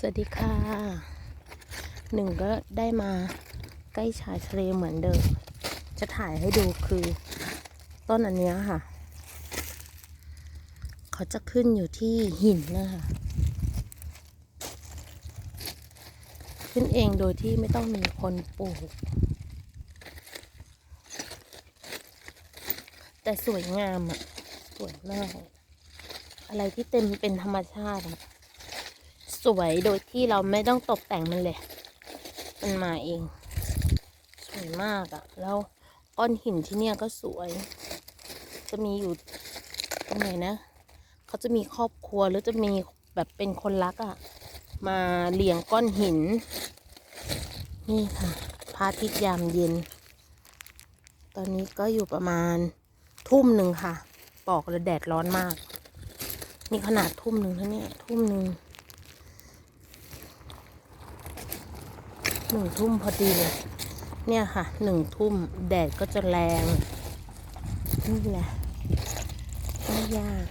สวัสดีค่ะ หนึ่งก็ได้มาใกล้ชายทะเลเหมือนเดิม จะถ่ายให้ดูคือ ต้นอันเนี้ยค่ะ เขาจะขึ้นอยู่ที่หินนะคะขึ้นเองโดยที่ไม่ต้องมีคนปลูก แต่สวยงามอะสวยมาก อะไรที่เต็มเป็นธรรมชาติอะ สวยโดยที่เราไม่ต้องตกแต่งมันเลย มันมาเอง สวยมากอะแล้วก้อนหินที่เนี่ยก็สวย จะมีอยู่ตรงไหนนะ เขาจะมีครอบครัวหรือจะมีแบบเป็นคนรักอะมาเลี้ยงก้อนหิน นี่ค่ะพระอาทิตย์ยามเย็น ตอนนี้ก็อยู่ประมาณทุ่มหนึ่งค่ะบอกเลยแดดร้อนมาก นี่ขนาดทุ่มหนึ่งแล้วเนี่ยทุ่มหนึ่ง หนึ่งทุ่มพอดีเลยเนี่ยค่ะหนึ่งทุ่มแดดก็จะแรงนี่แหละไม่ยาก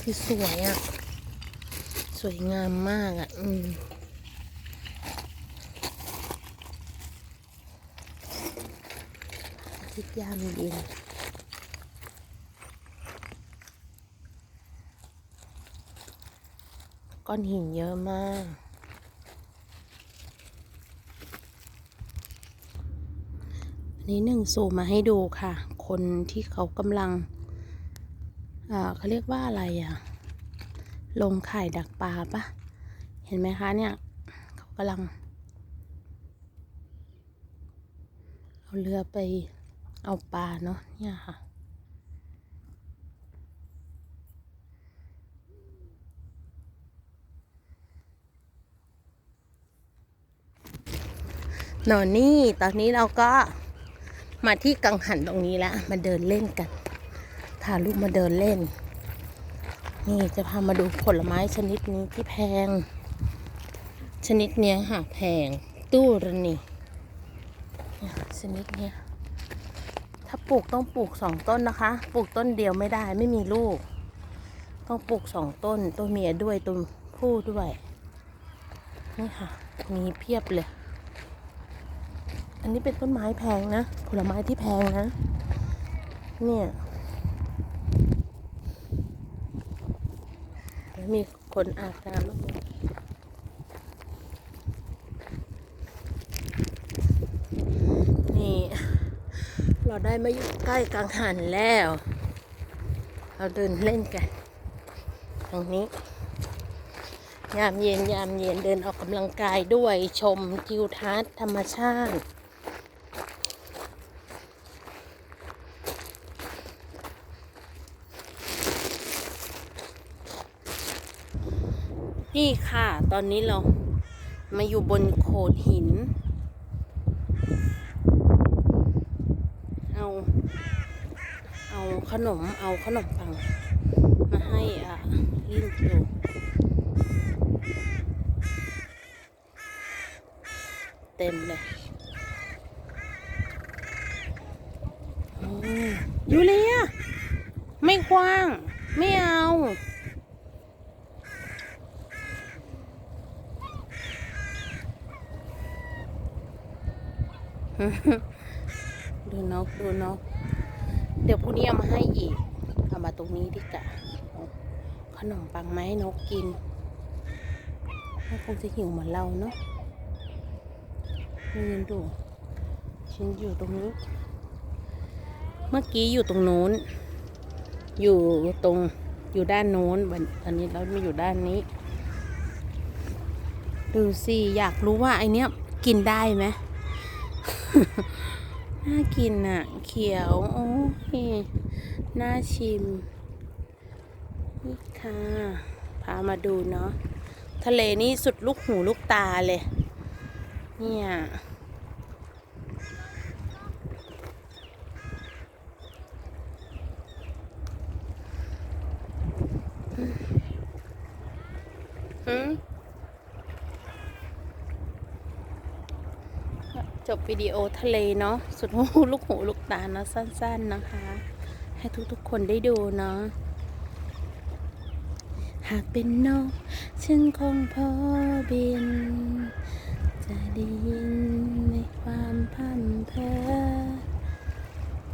คือสวยอะ่ะ สวยงามมากอะ่ะ อืมทิตย์ยามเย็นก้อนหินเยอะมาก นนี้หนึ่งสูมมาให้ดูค่ะ คนที่เขากำลังเขาเรียกว่าอะไรอะลงไข่ดักปลาปะเห็นไหมคะเนี่ยเขากำลัง เอาเรือไปเอาปลาเนาะเนี่ยค่ะนอนนี่ ตอนนี้เราก็ มาที่กังหันตรงนี้แล้วมาเดินเล่นกันพาลูกมาเดินเล่น นี่จะพามาดูผลไม้ชนิดนี้ที่แพง ชนิดเนี้ยค่ะแพง ตู้ระนี่ชนิดเนี้ยถ้าปลูกต้องปลูกสองต้นนะคะ ปลูกต้นเดียวไม่ได้ไม่มีลูก ต้องปลูกสองต้น ตัวเมียด้วยตัวผู้ด้วย นี่ค่ะ มีเพียบเลย อันนี้เป็นต้นไม้แพงนะ ผลไม้ที่แพงนะ เนี่ยมีคนอาบน้ำบ้างนี่ เราได้มาอยู่ใกล้กังหันแล้ว เราเดินเล่นกัน ตรงนี้ ยามเย็นยามเย็นเดินออกกำลังกายด้วยชมทิวทัศน์ธรรมชาติ นี่ค่ะ ตอนนี้เรามาอยู่บนโขดหิน เอา เอาขนม เอาขนมปัง มาให้อะลินดูเต็มเลยอยู่เลียไม่กว้าง ไม่เอา ดูนกดูนก เดี๋ยวพรุ่งนี้เอามาให้อีก เอามาตรงนี้ดีกว่าขนมปังมให้นกกินมันคงจะหิวเหมือนเราเนาะนี่ดูฉันอยู่ตรงนี้ เมื่อกี้อยู่ตรงโน้น อยู่ตรงอยู่ด้านโน้นวันตอนนี้เราไมาอยู่ด้านนี้ ดูสิ อยากรู้ว่าไอเนี้ยกินได้ไหม น่ากินอะ เขียว โอ้ยน่าชิม นี่ค่ะ พามาดูเนาะ ทะเลนี่สุดลูกหูลูกตาเลย เนี่ยอืม จ บวิดีโอทะเลเนาะสุดหูลูกหูลูกตาเนาะสั้น ๆนะคะ ให้ทุกๆคนได้ดูเนาะหากเป็นนกฉันคงพอบิน จะได้ยินในความพันเพอ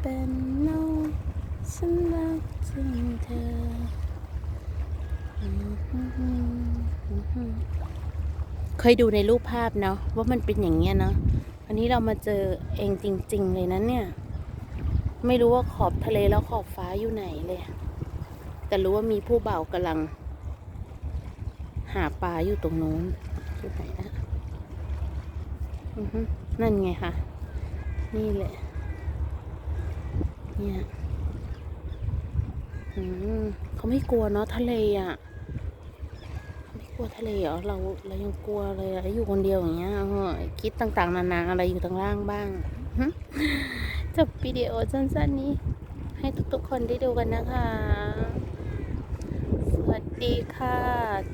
เป็นน้องฉันรักจริงเธอเคยดูในรูปภาพเนาะว่ามันเป็นอย่างเงี้ยเนาะ อันนี้เรามาเจอเองจริง ๆ เลยนะเนี่ย ไม่รู้ว่าขอบทะเลแล้วขอบฟ้าอยู่ไหนเลย แต่รู้ว่ามีผู้เบ่ากำลัง หาปลาอยู่ตรงนู้นอยู่ไหนนะนั่นไงคะนี่แหละ เนี่ยเขาไม่กลัวเนาะทะเลอะไม่ก ลัวทะเลเหรอเราเรายังกลัวเลยอะอยู่คนเดียวอย่างเงี้ยคิดต่างๆ นานาอะไรอยู่ทางล่างบ้างจบวิดีโอสั้นๆนี้ ให้ทุกๆคนได้ดูกันนะคะ สวัสดีค่ะ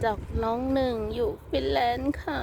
จากน้องหนึ่งอยู่ฟินแลนด์ค่ะ